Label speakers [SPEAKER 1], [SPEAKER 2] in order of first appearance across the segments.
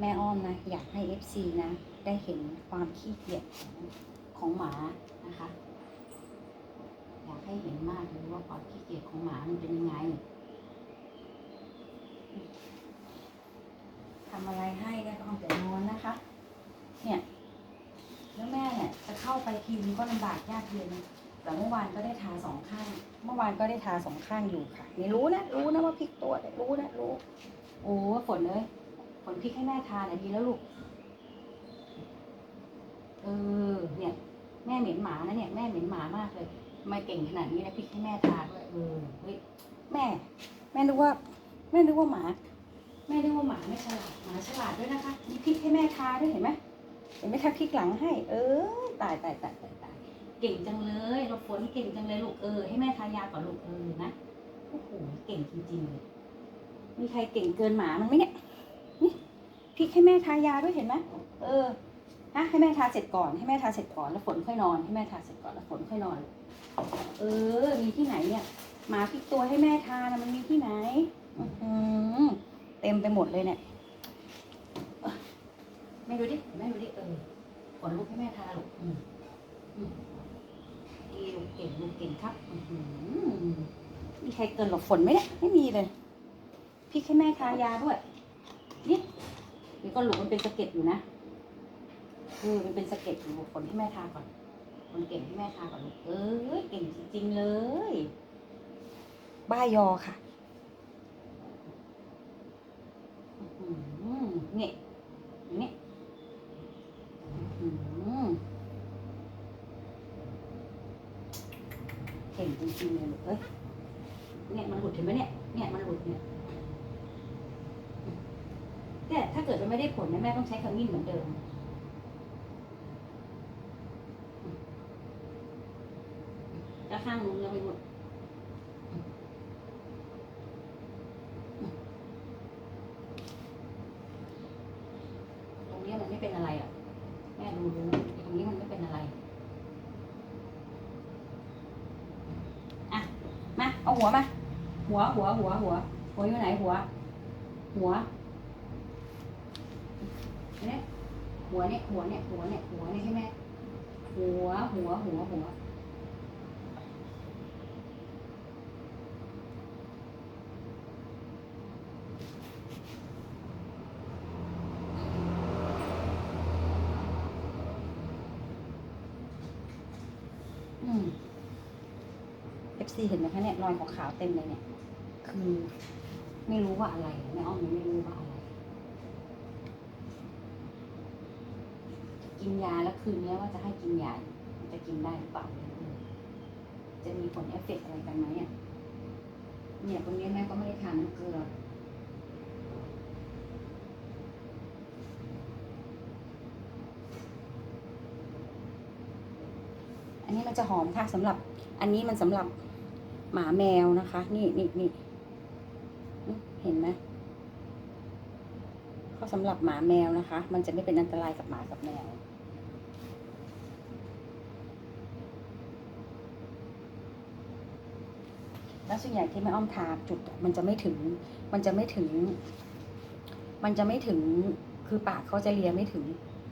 [SPEAKER 1] แม่อ้อมนะ อยากให้ FC นะ ได้เห็นความขี้เกียจของของหมานะคะ อยากให้เห็นมากเลยว่าความขี้เกียจของหมามันเป็นยังไงทำอะไรให้ก็เอาแต่นอนนะคะ เนี่ยแล้วแม่เนี่ยจะเข้าไปทีมก็ลำบากยากเย็นแต่เมื่อวานก็ได้ทาสองข้าง เมื่อวานก็ได้ทาสองข้างอยู่ค่ะนี่รู้นะ รู้นะว่าพลิกตัวเนี่รู้นะรู้ โอ้ฝนเลย ฝนพริกให้แม่ทานอะดีแล้วลูก เออ เนี่ย แม่เหม็นหมานะเนี่ยแม่เหม็นหมามากเลยทำไมเก่งขนาดนี้นะพริกให้แม่ทานด้วยเออเฮ้ยแม่ แม่นึกว่า แม่นึกว่าหมา แม่นึกว่าหมาไม่ฉลาดหมาฉลาดด้วยนะคะมีพริกให้แม่ทานด้วยเห็นไหมเห็นไหมคะพริกหลังให้ เออตายตายตายตายตายเก่งจังเลยเราฝนเก่งจังเลยลูกเออให้แม่ทายาก่อนลูกเออนะโอ้โหเก่งจริงๆเลยมีใครเก่งเกินหมามันไหมเนี่ย พริกให้แม่ทายาด้วยเห็นไหมเออฮะให้แม่ทาเสร็จก่อนให้แม่ทาเสร็จก่อนแล้วฝนค่อยนอนให้แม่ทาเสร็จก่อนแล้วฝนค่อยนอน เออ มีที่ไหนเนี่ยหมาพิกตัวให้แม่ทานะมันมีที่ไหนอื้อเต็มไปหมดเลยเนี่ยแม่ดูดิแม่ดูดิเออฝนลูกให้แม่ทาลูกอืมอืมดีลูกเก่งลูกเก่งครับอือมีใครเกินหลบฝนไหมเนี่ยไม่มีเลยพริกให้แม่ทายาด้วยนี่เดี๋ ยวก็หลุมมันเป็นสะเก็ดอยู่นะเออมันเป็นสะเก็ดอยู่ฝนให้แม่ทาก่อน คนเก่งให้แม่ทาก่อนลูกเอ้ยเก่งจริงๆเลย บ้ายอค่ะอื้อหือนี่นี่อื้อหือเก่งจริงๆเลยลูกเอ้ยเนี่ยมันหลุดเห็นไหมเนี่ย เนี่ยมันหลุดเนี่ย แต่ถ้าเกิดมัน ไม่ได้ผลนะแม่ต้องใช้ขมิ้นเหมือนเดิม แล้วข้างนู้นยังไม่หมดตรงนี้มันไม่เป็นอะไรอะ แม่ดูรู้ตรงนี้มันไม่เป็นอะไร อะ มา เอาหัวมา หัวหัวหัวหัวหัวอยู่ไหนหัว หัว เนี่ย หัวเนี่ยหัวเนี่ยหัวเนี่ยหัวเนี่ยใช่ไหมหัวหัวหัวหัวอืม FC เห็นไหมคะเนี่ยรอยขาวๆเต็มเลยเนี่ย คือ ไม่รู้ว่าอะไรแม่อ้อมไม่รู้ว่าอะไร กินยาแล้วคืนนี้ว่าจะให้กินยาจะกินได้หรือเปล่าจะมีผลเอฟเฟกต์อะไรกันไหมอะเนี่ยตรงนี้แม่ก็ไม่ได้ทานน้ำเกลืออันนี้มันจะหอมค่ะสำหรับ อันนี้มันสำหรับหมาแมวนะคะ นี่นี่นี่เห็นไหมเขาสำหรับหมาแมวนะคะ มันจะไม่เป็นอันตรายกับหมากับแมว แล้วส่วนใหญ่ที่แม่อ้อมทาจุดมันจะไม่ถึง มันจะไม่ถึง มันจะไม่ถึง คือปากเขาจะเลียไม่ถึง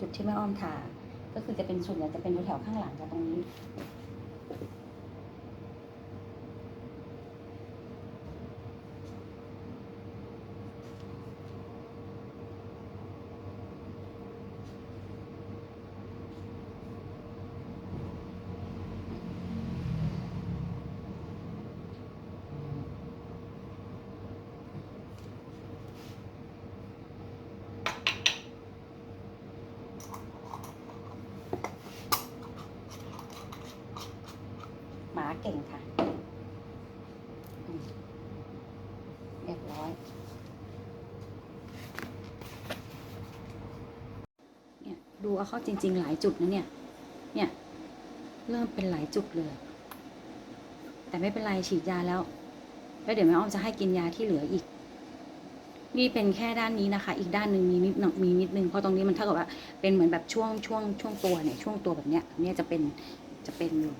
[SPEAKER 1] จุดที่แม่อ้อมทา ก็คือจะเป็นส่วนใหญ่จะเป็นแถวข้างหลังกับตรงนี้ หมาเก่งค่ะเรียบร้อย เนี่ยดูเอาเข้าจริง ๆ หลายจุดนะเนี่ย เนี่ย เริ่มเป็นหลายจุดเลย แต่ไม่เป็นไรฉีดยาแล้ว แล้วเดี๋ยวแม่อ้อมจะให้กินยาที่เหลืออีก นี่เป็นแค่ด้านนี้นะคะ อีกด้านหนึ่งมีนิดหน่อยมีนิดนึงเพราะตรงนี้มันเท่ากับว่าเป็นเหมือนแบบช่วงช่วงช่วงตัวเนี่ยช่วงตัวแบบเนี้ยเนี่ยจะเป็นจะเป็นอยู่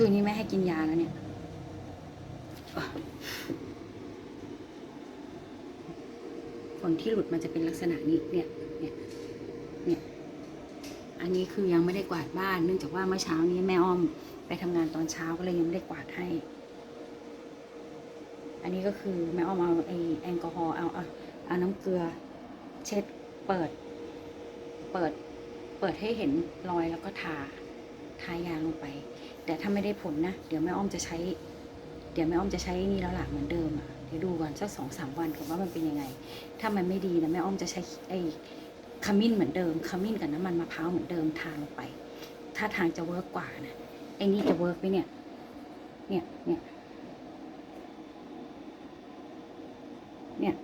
[SPEAKER 1] คืนนี้แม่ให้กินยาแล้วเนี่ย ฝนที่หลุดมันจะเป็นลักษณะนี้เนี่ย เนี่ย เนี่ย อันนี้คือยังไม่ได้กวาดบ้าน เนื่องจากว่าเมื่อเช้านี้แม่อ้อมไปทำงานตอนเช้าก็เลยยังไม่ได้กวาดให้ อันนี้ก็คือแม่อ้อมเอาไอแอลกอฮอล์เอาเอาเอาน้ำเกลือ เช็ดเปิด เปิด เปิดให้เห็นรอยแล้วก็ทา ทายาลงไป แต่ถ้าไม่ได้ผลนะ เดี๋ยวแม่อ้อมจะใช้ เดี๋ยวแม่อ้อมจะใช้นี่แล้วหละเหมือนเดิมอะเดี๋ยวดูก่อนสักสองสามวันก่อนว่ามันเป็นยังไง ถ้ามันไม่ดีนะแม่อ้อมจะใช้ไอ้ขมิ้นเหมือนเดิมขมิ้นกับน้ำมันมะพร้าวเหมือนเดิมทาลงไป ถ้าทางจะเวิร์กกว่านะไอ้นี่จะเวิร์กไหมเนี่ย เนี่ยเนี่ยเนี่ย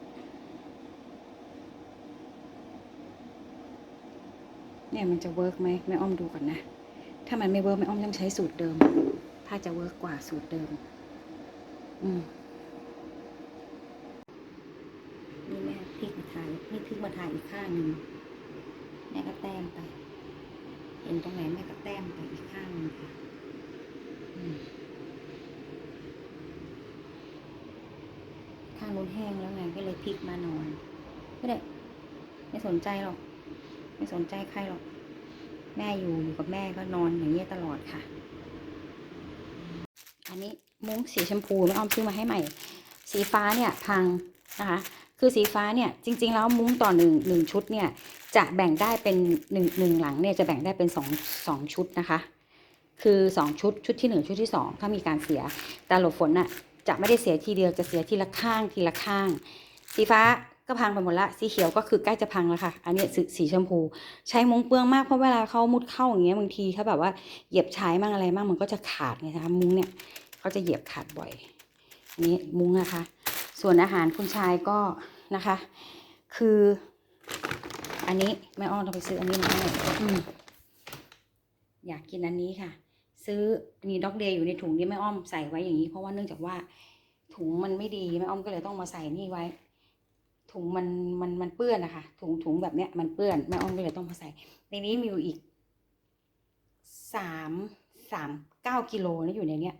[SPEAKER 1] เนี่ยมันจะเวิร์กไหมแม่อ้อมดูก่อนนะ ถ้ามันไม่เวิร์กแม่อ้อมต้องใช้สูตรเดิม ถ้าจะเวิร์กกว่าสูตรเดิม อืมนี่แม่พลิกมาทายนี่พลิกมาทายอีกข้างหนึ่งแม่ก็แต้มไป เห็นตรงไหนแม่ก็แต้มไปอีกข้างหนึ่งค่ะอืมข้างนู้นแห้งแล้วไงก็เลยพลิกมานอน ไม่ได้ ไม่สนใจหรอก ไม่สนใจใครหรอก แม่อยู่อยู่กับแม่ก็นอนอย่างเงี้ยตลอดค่ะ อันนี้มุ้งสีชมพูแม่อ้อมซื้อมาให้ใหม่ สีฟ้าเนี่ยพังนะคะ คือสีฟ้าเนี่ยจริง ๆ แล้วมุ้งต่อหนึ่งหนึ่งชุดเนี่ยจะแบ่งได้เป็นหนึ่งหนึ่งหลังเนี่ยจะแบ่งได้เป็นสองสองชุดนะคะ คือสองชุดชุดที่หนึ่งชุดที่สองถ้ามีการเสียแต่หลบฝนน่ะจะไม่ได้เสียทีเดียวจะเสียทีละข้างทีละข้าง สีฟ้า ก็พังไปหมดละสีเขียวก็คือใกล้จะพังแล้วค่ะ อันนี้สีสีชมพู ใช้มุ้งเปลืองมากเพราะเวลาเขามุดเข้าอย่างเงี้ยบางทีเขาแบบว่าเหยียบใชายมั่งอะไรมั่งมันก็จะขาดไงคะมุ้งเนี่ยเขาจะเหยียบขาดบ่อยอันนี้มุ้งนะคะ ส่วนอาหารคุณชายก็นะคะ คือ อันนี้แม่อ้อนต้องไปซื้ออันนี้มาให้อืมอยากกินอันนี้ค่ะ ซื้อมีด็อกเดย์อยู่ในถุงที่แม่อ้อมใส่ไว้อย่างนี้ เพราะว่าเนื่องจากว่าถุงมันไม่ดีแม่อ้อมก็เลยต้องมาใส่นี่ไว้ ถุงมันมันมันเปื้อนนะคะถุงถุงแบบเนี้ยมันเปื้อนแม่อ้อมก็เลยต้องมาใส่ ในนี้มีอยู่อีกสามสามเก้ากิโลนะอยู่ในเนี้ย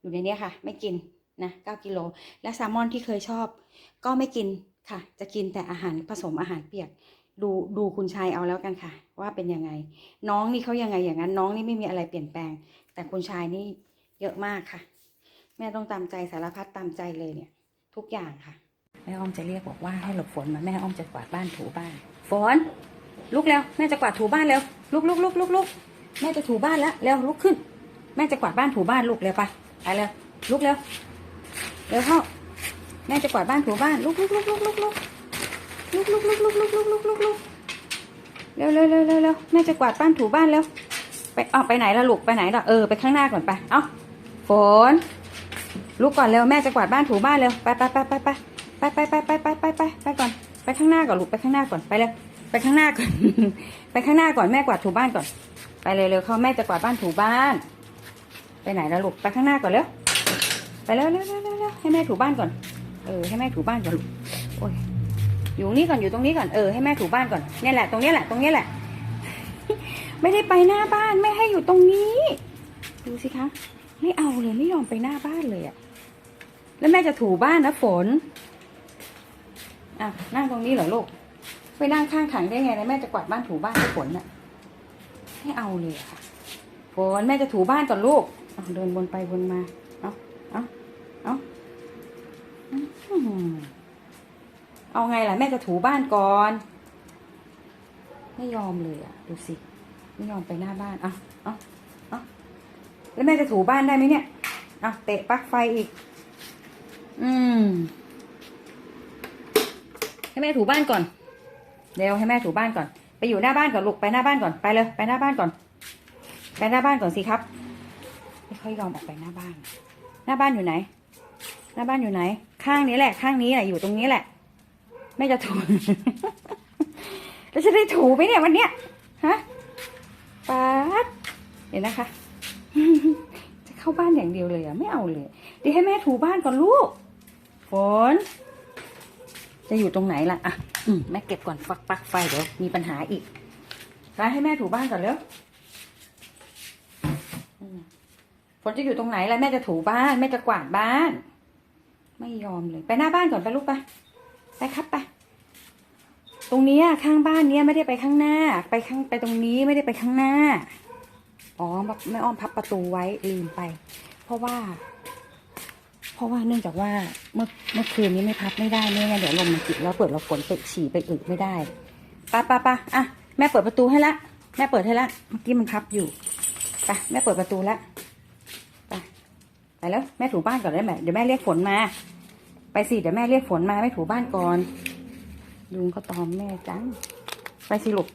[SPEAKER 1] อยู่ในเนี้ยค่ะ ไม่กินนะเก้ากิโล และแซลมอนที่เคยชอบ ก็ไม่กินค่ะ จะกินแต่อาหารผสมอาหารเปียก ดูดูคุณชายเอาแล้วกันค่ะ ว่าเป็นยังไง น้องนี่เขายังไงอย่างนั้น น้องนี่ไม่มีอะไรเปลี่ยนแปลง แต่คุณชายนี่เยอะมากค่ะ แม่ต้องตามใจสารพัดตามใจเลยเนี่ย ทุกอย่างค่ะ แม่อ้อมจะเรียกบอกว่าให้หลบฝนมาแม่อ้อมจะกวาดบ้านถูบ้าน ฝน ลุกแล้วแม่จะกวาดถูบ้านแล้วลุกลุกลุกลุกลุกแม่จะถูบ้านแล้วเร็วลุกขึ้น แม่จะกวาดบ้านถูบ้านลุกเร็วไปไปเร็วลุกเร็วเร็วเข้าแม่จะกวาดบ้านถูบ้านลุกลุกลุกลุกลุกลุกลุกลุกลุกลุกลุกลุกลุกลุกลุกเร็วเร็วเร็วเร็วเร็วแม่จะกวาดบ้านถูบ้านเร็วไปอ๋อไปไหนล่ะลูกไปไหนล่ะเออไปข้างหน้าก่อนไปเอ้าฝนลุกก่อนเร็วแม่จะกวาดบ้านถูบ้านเร็วไปไปไปไปไป ไปไปไปไปไปไปไปไปก่อน ไปข้างหน้าก่อนลูกไปข้างหน้าก่อนไปเลยไปข้างหน้าก่อน ไปข้างหน้าก่อนแม่กวาดถูบ้านก่อน ไปเร็วๆเขาแม่จะกวาดบ้านถูบ้าน ไปไหนแล้วลูกไปข้างหน้าก่อนเร็วไปเร็วเร็วเร็วเร็วเร็วให้แม่ถูบ้านก่อน เออให้แม่ถูบ้านก่อนลูกโอ้ยอยู่นี่ก่อนอยู่ตรงนี้ก่อนเออให้แม่ถูบ้านก่อนเนี่ยแหละตรงเนี้ยแหละตรงเนี้ยแหละ ไม่ได้ไปหน้าบ้านไม่ให้อยู่ตรงนี้ ดูสิคะไม่เอาเลยไม่ยอมไปหน้าบ้านเลยอะแล้วแม่จะถูบ้านนะฝน อะนั่งตรงนี้เหรอลูก ไปนั่งข้างถังได้ไงนะแม่จะกวาดบ้านถูบ้านให้ฝนน่ะไม่เอาเลยค่ะฝนแม่จะถูบ้านก่อนลูกเดินวนไปวนมา เอาเอาเอาอื้อหือเอาไงล่ะ แม่จะถูบ้านก่อน ไม่ยอมเลยอะ ดูสิ ไม่ยอมไปหน้าบ้าน เอาเอาเอาแล้วแม่จะถูบ้านได้ไหมเนี่ย เอาเตะปลั๊กไฟอีก อืม ให้แม่ถูบ้านก่อนเร็วให้แม่ถูบ้านก่อน ไปอยู่หน้าบ้านก่อนลูกไปหน้าบ้านก่อนไปเลย ไปหน้าบ้านก่อน ไปหน้าบ้านก่อนสิครับไม่ค่อยยอมออกไปหน้าบ้าน หน้าบ้านอยู่ไหน หน้าบ้านอยู่ไหน ข้างนี้แหละ ข้างนี้แหละอยู่ตรงนี้แหละแม่จะถูแล้วจะได้ถูไหมเนี่ยวันเนี้ยฮะป๊าดเห็นนะคะ จะเข้าบ้านอย่างเดียวเลยอะไม่เอาเลยเดี๋ยวให้แม่ถูบ้านก่อนลูกฝน จะอยู่ตรงไหนล่ะ อะ อืมแม่เก็บก่อนฟักปลั๊กไฟเดี๋ยวมีปัญหาอีกไปให้แม่ถูบ้านก่อนเร็วอืมฝนจะอยู่ตรงไหนล่ะแม่จะถูบ้านแม่จะกวาดบ้าน ไม่ยอมเลย ไปหน้าบ้านก่อนไปลูกไป ไปครับไป ตรงเนี้ยข้างบ้านเนี้ยไม่ได้ไปข้างหน้า ไปข้างไปตรงนี้ไม่ได้ไปข้างหน้า อ๋อแม่อ้อมพับประตูไว้ลืมไป เพราะว่าเพ ราะว่าเนื่องจากว่าเมื่อเมื่อคืนนี้ไม่พับไม่ได้ไม่งั้นเดี๋ยวลมมันจิตแล้วเปิดเราฝนไปฉี่ไปอึไม่ได้ปะปะปะอะแม่เปิดประตูให้ละแม่เปิดให้ละเมื่อกี้มันพับอยู่ไปแม่เปิดประตูละไปไปแล้วแม่ถูบ้านก่อนได้ไหมเดี๋ยวแม่เรียกฝนมา ไปสิเดี๋ยวแม่เรียกฝนมาแม่ถูบ้านก่อนยุงก็ตอมแม่จังไปสิลูก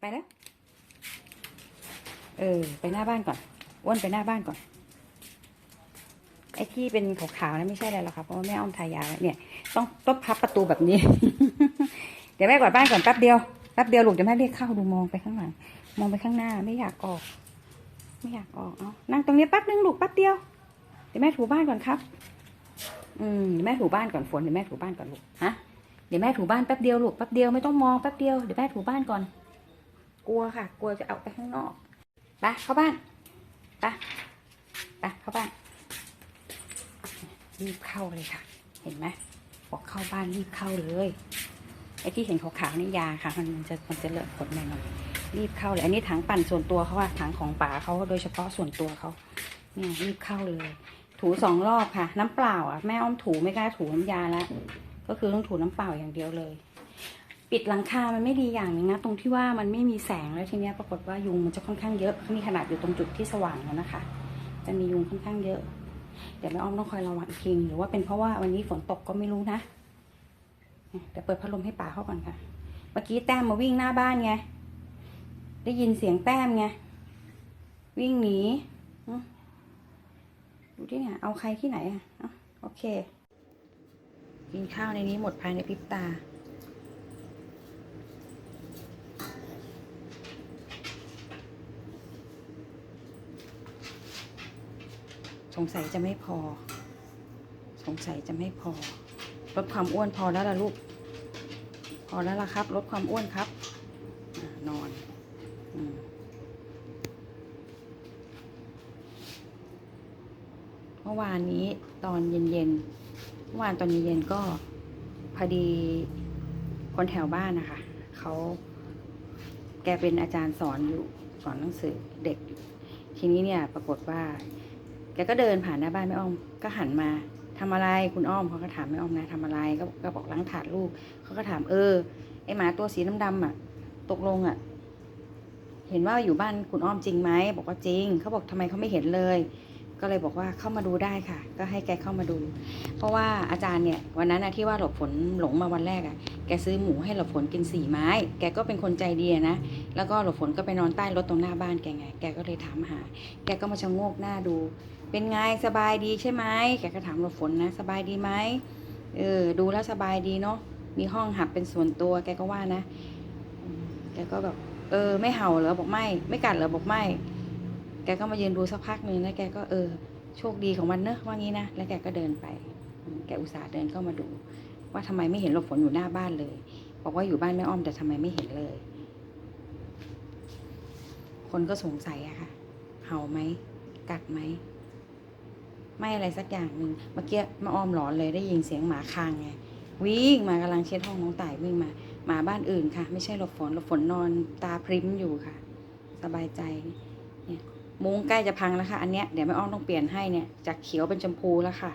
[SPEAKER 1] ไปแล้วเออ ไปหน้าบ้านก่อนอ้วนไปหน้าบ้านก่อน ไอ้ที่เป็นขาวๆนะไม่ใช่อะไรหรอกครับเพราะว่าแม่อ้อมทายาเนี่ย ต้องต้องพับประตูแบบนี้ เดี๋ยวแม่กวาดบ้านก่อนแป๊บเดียวแป๊บเดียวลูกเดี๋ยวแม่เรียกเข้าดูมองไปข้างหลังมองไปข้างหน้าไม่อยากออก ไม่อยากออกเอานั่งตรงนี้แป๊บนึงลูกแป๊บเดียวเดี๋ยวแม่ถูบ้านก่อนครับ อืมเดี๋ยวแม่ถูบ้านก่อนฝนเดี๋ยวแม่ถูบ้านก่อนลูกฮะเดี๋ยวแม่ถูบ้านแป๊บเดียวลูกแป๊บเดียวไม่ต้องมองแป๊บเดียวเดี๋ยวแม่ถูบ้านก่อน กลัวค่ะ กลัวจะเอาไปข้างนอกไปเข้าบ้านไปไปเข้าบ้าน รีบเข้าเลยค่ะ เห็นไหมบอกเข้าบ้านรีบเข้าเลยไอ้ที่เห็นขาวๆนี่ยาค่ะ มันจะมันจะเลอะผลหน่อยๆรีบเข้าเลย อันนี้ถังปั่นส่วนตัวเขาว่าถังของป๋าเขาโดยเฉพาะส่วนตัวเขาเนี่ยรีบเข้าเลย ถูสองรอบค่ะ น้ำเปล่าอะแม่อ้อมถูไม่กล้าถูน้ำยาแล้วก็คือต้องถูน้ำเปล่าอย่างเดียวเลย ปิดหลังคา มันไม่ดีอย่างนึงนะตรงที่ว่ามันไม่มีแสงแล้วทีเนี้ยปรากฏว่ายุงมันจะค่อนข้างเยอะนี่ขนาดอยู่ตรงจุดที่สว่างแล้วนะคะ จะมียุงค่อนข้างเยอะ เดี๋ยวแม่อ้อมต้องคอยระวังอีกทีหรือว่าเป็นเพราะว่าวันนี้ฝนตกก็ไม่รู้นะเดี๋ยวเปิดพัดลมให้ป่าเข้าก่อนค่ะ เมื่อกี้แต้มมาวิ่งหน้าบ้านไง ได้ยินเสียงแต้มไง วิ่งหนีดูที่เนี่ย เอาใครที่ไหนอะโอเค กินข้าวในนี้หมดภายในพริบตา สงสัยจะไม่พอ สงสัยจะไม่พอ ลดความอ้วนพอแล้วล่ะลูก พอแล้วล่ะครับ ลดความอ้วนครับอนอนอมเมื่อวานนี้ตอนเย็นๆ เมื่อวานตอนเย็นๆก็พอดีคนแถวบ้านนะคะเขาแกเป็นอาจารย์สอนอยู่สอนหนังสือเด็กอยู่ ทีนี้เนี่ยปรากฏว่า แกก็เดินผ่านหน้าบ้านแม่อ้อมก็หันมาทำอะไรคุณอ้อมเขาก็ถามแม่อ้อมนะทำอะไรก็ก็บอกล้างถาดลูกเขาก็ถามเออไอหมาตัวสีดำๆอะ ตกลงอะ เห็นว่าอยู่บ้านคุณอ้อมจริงไหมบอกว่าจริงเขาบอกทำไมเขาไม่เห็นเลย ก็เลยบอกว่าเข้ามาดูได้ค่ะ ก็ให้แกเข้ามาดู เพราะว่าอาจารย์เนี่ยวันนั้นนะที่ว่าหลบฝนหลงมาวันแรกอะ แกซื้อหมูให้หลบฝนกินสี่ไม้ แกก็เป็นคนใจดีนะ แล้วก็หลบฝนก็ไปนอนใต้รถตรงหน้าบ้านแกไง แกก็เลยถามหา แกก็มาชะโงกหน้าดู เป็นไงสบายดีใช่ไหมแกก็ถามหลบฝนนะสบายดีไหมเออดูแล้วสบายดีเนาะ มีห้องหับเป็นส่วนตัว แกก็ว่านะ แกก็แบบ เออ ไม่เห่าเหรอบอกไม่ ไม่กัดเหรอบอกไม่ กก็มายืนดูสักพักหนึ่งแล้วแกก็เออ โชคดีของมันเนอะว่างี้นะ แล้วแกก็เดินไป แกอุตส่าห์เดินเข้ามาดู ว่าทำไมไม่เห็นหลบฝนอยู่หน้าบ้านเลย บอกว่าอยู่บ้านแม่อ้อมแต่ทำไมไม่เห็นเลย คนก็สงสัยอะค่ะ เห่าไหม กัดไหม ไม่อะไรสักอย่างหนึ่งเมื่อกี้แมาอ้อมหลอนเลยได้ยินเสียงหมาคางไง วิ่งมากำลังเช็ดห้องน้องต่ายวิ่งมา หมาบ้านอื่นค่ะ ไม่ใช่หลบฝนหลบฝนนอนตาพริ้มอยู่ค่ะ สบายใจ มุ้งใกล้จะพังแล้วค่ะ อันเนี้ยเดี๋ยวแม่อ้อมต้องเปลี่ยนให้เนี่ย จากเขียวเป็นชมพูแล้วค่ะ